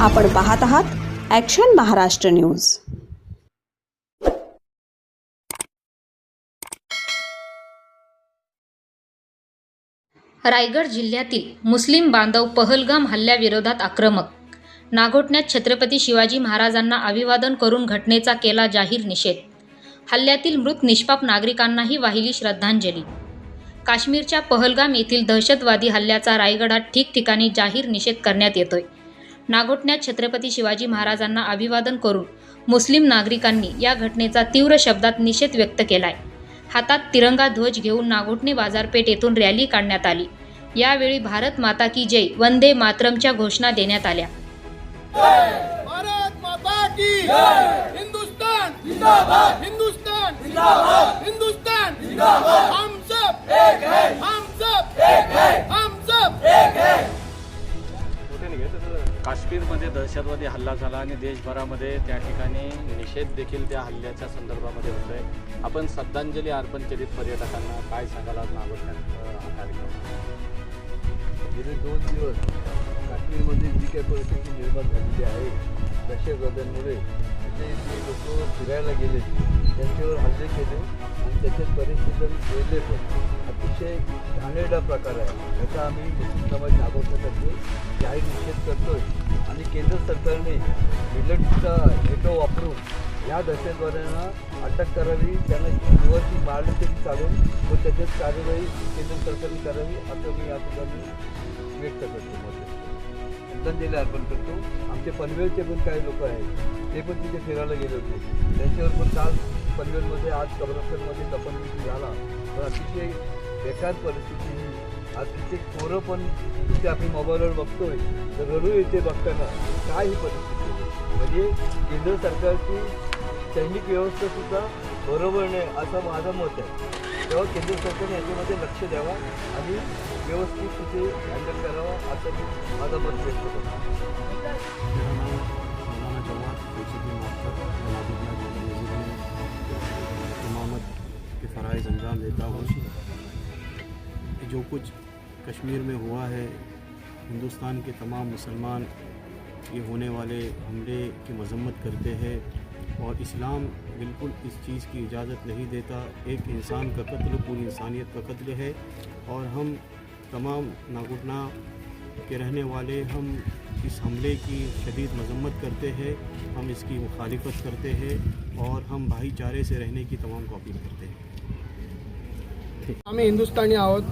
आपण पाहत आहात ॲक्शन महाराष्ट्र न्यूज रायगड जिल्ह्यातील मुस्लिम बांधव पहलगाम हल्ल्याविरोधात आक्रमक. नागोठण्यात छत्रपती शिवाजी महाराजांना अभिवादन करून घटनेचा केला जाहीर निषेध. हल्ल्यातील मृत निष्पाप नागरिकांनाही वाहिली श्रद्धांजली. काश्मीरच्या पहलगाम येथील दहशतवादी हल्ल्याचा रायगडात ठिकठिकाणी जाहीर निषेध करण्यात येतोय. नागोठण्यात छत्रपती शिवाजी महाराजांना अभिवादन करून मुस्लिम नागरिकांनी या घटनेचा तीव्र शब्दात निषेध व्यक्त केलाय. हातात तिरंगा ध्वज घेऊन नागोठणे बाजारपेठ येथून रॅली काढण्यात आली. यावेळी भारत माता की जय वंदे मातरमच्या घोषणा देण्यात आल्या. भारत माता की हिंदुस्तान! जिंदाबाद! हिंदुस्तान! जिंदाबाद! हिंदुस्तान! जिंदाबाद! हम सब! एक है! हम सब! एक है! हम सब! एक है! काश्मीरमध्ये दहशतवादी हल्ला झाला आणि देशभरामध्ये त्या ठिकाणी निषेध देखील त्या हल्ल्याच्या संदर्भामध्ये होतो आहे आपण श्रद्धांजली अर्पण केली पर्यटकांना. काय सांगायला आज कार्यक्रम? गेले दोन दिवस काश्मीरमध्ये जी काही परिस्थिती निर्माण झालेली आहे. दहशतवाद्यांमुळे तिथे जे लोक फिरायला गेले त्यांच्यावर हल्ले केले आणि त्याचे परिस्थिती गेले पण. अतिशय घाणेरडा प्रकार आहे. याचा आम्ही मुस्लिम समाज नागवण्यासाठी जाहीर निषेध करतोय आणि केंद्र सरकारने मिलिटरीचा हेटो वापरून या दहशतवाद्यांना अटक करावी त्यांना युवती मारली तरी चालून व त्याच्यात कार्यवाही केंद्र सरकारने करावी असं मी या ठिकाणी व्यक्त करतो. श्रद्धांजली अर्पण करतो. आमचे पनवेलचे पण काही लोक आहेत ते पण तिथे फिरायला गेले होते. त्यांच्यावर पण काल पनवेलमध्ये आज कबरस्थानमध्ये दफनविधी झाला. तर अतिशय बेकार परिस्थिती आजचे तिथे पोरं पण ते आपण मोबाईलवर बघतोय. तर रडू येते बघताना. काय ही परिस्थिती म्हणजे केंद्र सरकारची सैनिक व्यवस्था सुद्धा बरोबर नाही असं माझं मत आहे. तेव्हा केंद्र सरकारने याच्यामध्ये लक्ष द्यावा आणि व्यवस्थित तिथे हँडल करावा असं मी माझं मत व्यक्त करतो. मेरा नाम मौलाना इमामत के अंजाम देता हूँ। जो कुछ कश्मीर में हुआ है, हिंदुस्तान के तमाम मुसलमान ये होने वाले हमले की मजम्मत करते हैं और इस्लाम बिल्कुल इस चीज़ की इजाज़त नहीं देता। एक इंसान का कत्ल, पूरी इंसानियत का कत्ल है और हम तमाम नागुटना के रहने वाले, हम इस हमले की शदीद मजम्मत करते हैं, हम इसकी मुखालिफत करते हैं और हम भाईचारे से रहने की तमाम को अपील करते हैं। आम्ही हिंदुस्थानी आहोत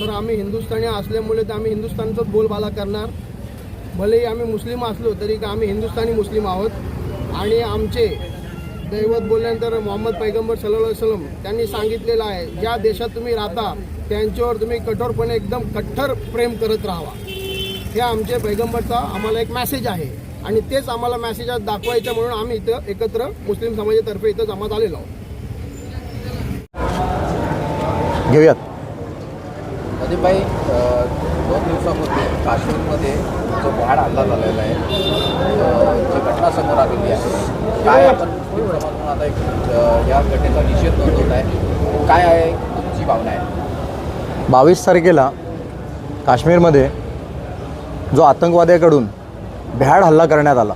तर आम्ही हिंदुस्थानी असल्यामुळे तर आम्ही हिंदुस्थानचाच बोलबाला करणार. भलेही आम्ही मुस्लिम असलो तरी का आम्ही हिंदुस्थानी मुस्लिम आहोत. आणि आमचे दैवत बोलल्यानंतर मोहम्मद पैगंबर सल्लल्लाहु अलैहि वसल्लम त्यांनी सांगितलेलं आहे ज्या देशात तुम्ही राहता त्यांच्यावर तुम्ही कठोरपणे एकदम कठ्ठर प्रेम करत राहावा. हे आमचे पैगंबरचा आम्हाला एक मॅसेज आहे. आणि तेच आम्हाला मॅसेज आज दाखवायचं म्हणून आम्ही इथं एकत्र मुस्लिम समाजातर्फे इथं जमा झालेलो आहोत. घेऊयात. भाई दोन दिवसापूर्वी काश्मीरमध्ये जो भ्याड हल्ला झालेला आहे जी घटना समोर आलेली आहे काय आपण मुस्लिम आता एक या घटनेचा निषेध नोंदवत आहे? काय आहे तुमची भावना आहे? बावीस तारखेला काश्मीरमध्ये जो आतंकवाद्याकडून भ्याड हल्ला करण्यात आला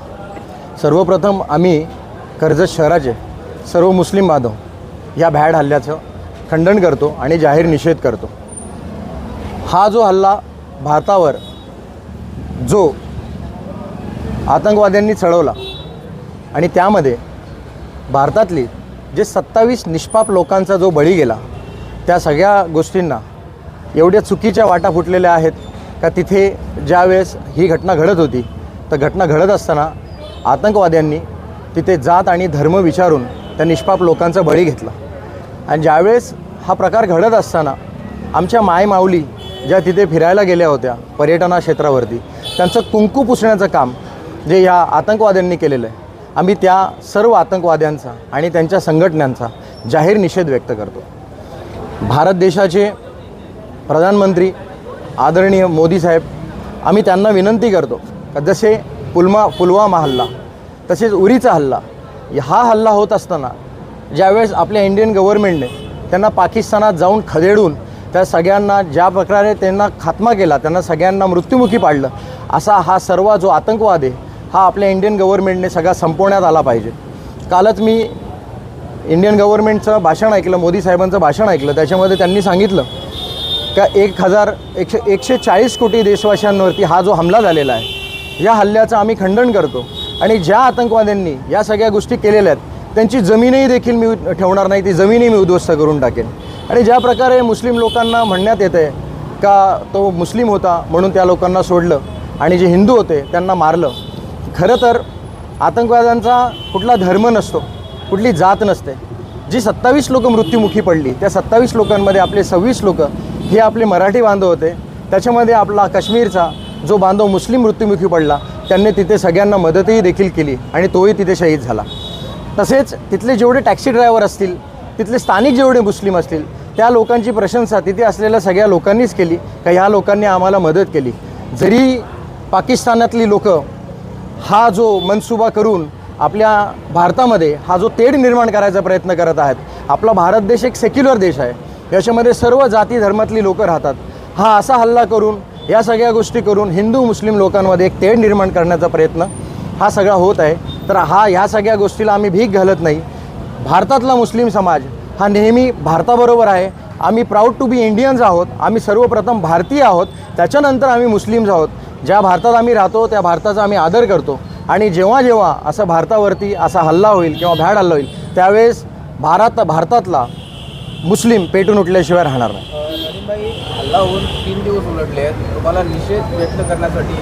सर्वप्रथम आम्ही कर्जत शहराचे सर्व मुस्लिम बांधव या भ्याड हल्ल्याचं खंडन करतो आणि जाहीर निषेध करतो. हा जो हल्ला भारतावर जो आतंकवाद्यांनी चढवला आणि त्यामध्ये भारतातली जे सत्तावीस निष्पाप लोकांचा जो बळी गेला त्या सगळ्या गोष्टींना एवढ्या चुकीच्या वाटा फुटलेल्या आहेत का तिथे ज्यावेळेस ही घटना घडत होती तर घटना घडत असताना आतंकवाद्यांनी तिथे जात आणि धर्म विचारून त्या निष्पाप लोकांचा बळी घेतला. आणि ज्यावेळेस हा प्रकार घडत असताना आमच्या मायमाऊली ज्या तिथे फिरायला गेल्या होत्या पर्यटना क्षेत्रावरती त्यांचं कुंकू पुसण्याचं काम जे या आतंकवाद्यांनी केलेलं आहे आम्ही त्या सर्व आतंकवाद्यांचा आणि त्यांच्या संघटनांचा जाहीर निषेध व्यक्त करतो. भारत देशाचे प्रधानमंत्री आदरणीय मोदी साहेब आम्ही त्यांना विनंती करतो का जसे पुलमा पुलवामा हल्ला तसेच उरीचा हल्ला हा हल्ला होत असताना ज्यावेळेस आपल्या इंडियन गव्हर्नमेंटने त्यांना पाकिस्तानात जाऊन खदेडून त्या सगळ्यांना ज्या प्रकारे त्यांना खात्मा केला त्यांना सगळ्यांना मृत्युमुखी पाडलं असा हा सर्व जो आतंकवाद आहे हा आपल्या इंडियन गव्हर्नमेंटने सगळा संपवण्यात आला पाहिजे. कालच मी इंडियन गव्हर्नमेंटचं भाषण ऐकलं मोदी साहेबांचं भाषण ऐकलं त्याच्यामध्ये त्यांनी सांगितलं का एक हजार एकशे एकशे चाळीस कोटी देशवासियांवरती हा जो हमला झालेला आहे या हल्ल्याचं आम्ही खंडन करतो. आणि ज्या आतंकवाद्यांनी या सगळ्या गोष्टी केलेल्या आहेत त्यांची जमीनही देखील मी ठेवणार नाही ती जमीनही मी उद्ध्वस्त करून टाकेन. आणि ज्या प्रकारे मुस्लिम लोकांना म्हणण्यात येतं आहे का तो मुस्लिम होता म्हणून त्या लोकांना सोडलं आणि जे हिंदू होते त्यांना मारलं खरं तर आतंकवाद्यांचा कुठला धर्म नसतो कुठली जात नसते. जी सत्तावीस लोकं मृत्युमुखी पडली त्या सत्तावीस लोकांमध्ये आपले सव्वीस लोकं हे आपले मराठी बांधव होते. त्याच्यामध्ये आपला काश्मीरचा जो बांधव मुस्लिम मृत्युमुखी पडला त्यांनी तिथे सगळ्यांना मदतही देखील केली आणि तोही तिथे शहीद झाला. तसेच तिथले जेवढे टॅक्सी ड्रायव्हर असतील तिथले स्थानिक जेवढे मुस्लिम असतील त्या लोकांची प्रशंसा तिथे असलेल्या सगळ्या लोकांनीच केली का ह्या लोकांनी आम्हाला मदत केली. जरी पाकिस्तानातली लोकं हा जो मनसुबा करून आपल्या भारतामध्ये हा जो तेढ निर्माण करायचा प्रयत्न करत आहेत आपला भारत देश एक सेक्युलर देश आहे याच्यामध्ये सर्व जाती धर्मातली लोकं राहतात हा असा हल्ला करून या सगळ्या गोष्टी करून हिंदू मुस्लिम लोकांमध्ये एक तेढ निर्माण करण्याचा प्रयत्न हा सगळा होत आहे. तर हा ह्या सगळ्या गोष्टीला आम्ही भीक घालत नाही. भारतातला मुस्लिम समाज हा नेहमी भारताबरोबर आहे. आम्ही प्राऊड टू बी इंडियन्स आहोत. आम्ही सर्वप्रथम भारतीय आहोत. त्याच्यानंतर आम्ही मुस्लिम्स आहोत. ज्या भारतात आम्ही राहतो त्या भारताचा आम्ही आदर करतो. आणि जेव्हा जेव्हा असं भारतावरती असा हल्ला होईल किंवा भ्याड हल्ला होईल त्यावेळेस भारत भारतातला मुस्लिम पेटून उठल्याशिवाय राहणार नाही. हल्ला होऊन तीन दिवस उलटले आहेत. तुम्हाला निषेध व्यक्त करण्यासाठी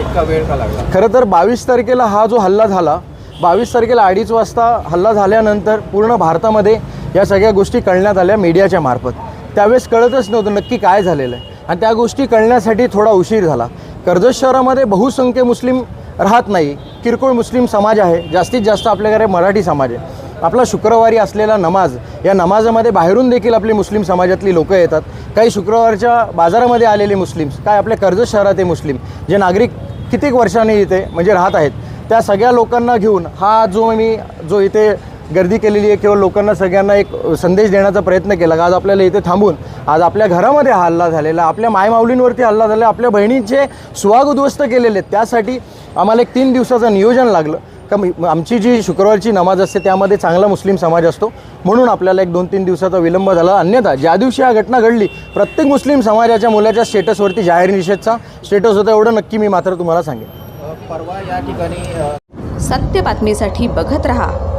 इतका वेळ का लागला? खरं तर बावीस तारखेला हा जो हल्ला झाला बावीस तारखेला अडीच वाजता हल्ला झाल्यानंतर पूर्ण भारतामध्ये या सगळ्या गोष्टी कळण्यात आल्या मीडियाच्या मार्फत. त्यावेळेस कळतच नव्हतं नक्की काय झालेलं आहे. आणि त्या गोष्टी कळण्यासाठी थोडा उशीर झाला. कर्जत शहरामध्ये बहुसंख्य मुस्लिम राहत नाही. किरकोळ मुस्लिम समाज आहे. जास्तीत जास्त आपल्याकडे मराठी समाज आहे. आपला शुक्रवारी असलेला नमाज या नमाजामध्ये बाहेरून देखील आपली मुस्लिम समाजातली लोकं येतात. काही शुक्रवारच्या बाजारामध्ये आलेले मुस्लिम्स काय आपल्या कर्जत शहरातले मुस्लिम जे नागरिक कित्येक वर्षांनी इथे म्हणजे राहत आहेत त्या सगळ्या लोकांना घेऊन हा जो मी जो इथे गर्दी केलेली आहे किंवा लोकांना सगळ्यांना एक संदेश देण्याचा प्रयत्न केला का? आज आपल्याला इथे थांबून आज आपल्या घरामध्ये हा हल्ला झालेला आपल्या मायमाऊलींवरती हल्ला झाला आपल्या बहिणींचे सुहाग उद्ध्वस्त केलेले आहेत. त्यासाठी आम्हाला एक तीन दिवसाचं नियोजन लागलं. का मी- आमची जी शुक्रवारची नमाज असते त्यामध्ये चांगला मुस्लिम समाज असतो. म्हणून आपल्याला एक दोन तीन दिवसाचा विलंब झाला. अन्यथा ज्या दिवशी हा घटना घडली प्रत्येक मुस्लिम समाजाच्या मुलाच्या स्टेटसवरती जाहीर निषेधचा स्टेटस होता एवढं नक्की मी मात्र तुम्हाला सांगेन. परवा या ठिकाणी सत्य बातमीसाठी बघत रहा.